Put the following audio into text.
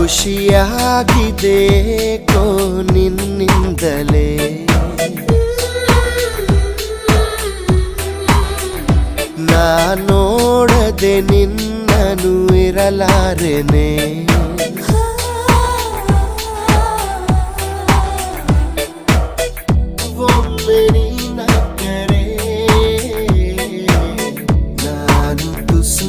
ಖುಷಿಯಾಗಿದೆ ಕೋ ನಿನ್ನಿಂದಲೇ. ನಾ ನೋಡದೆ ನಿನ್ನನು ಇರಲಾರೆನೆ. ನಾನು ತುಸು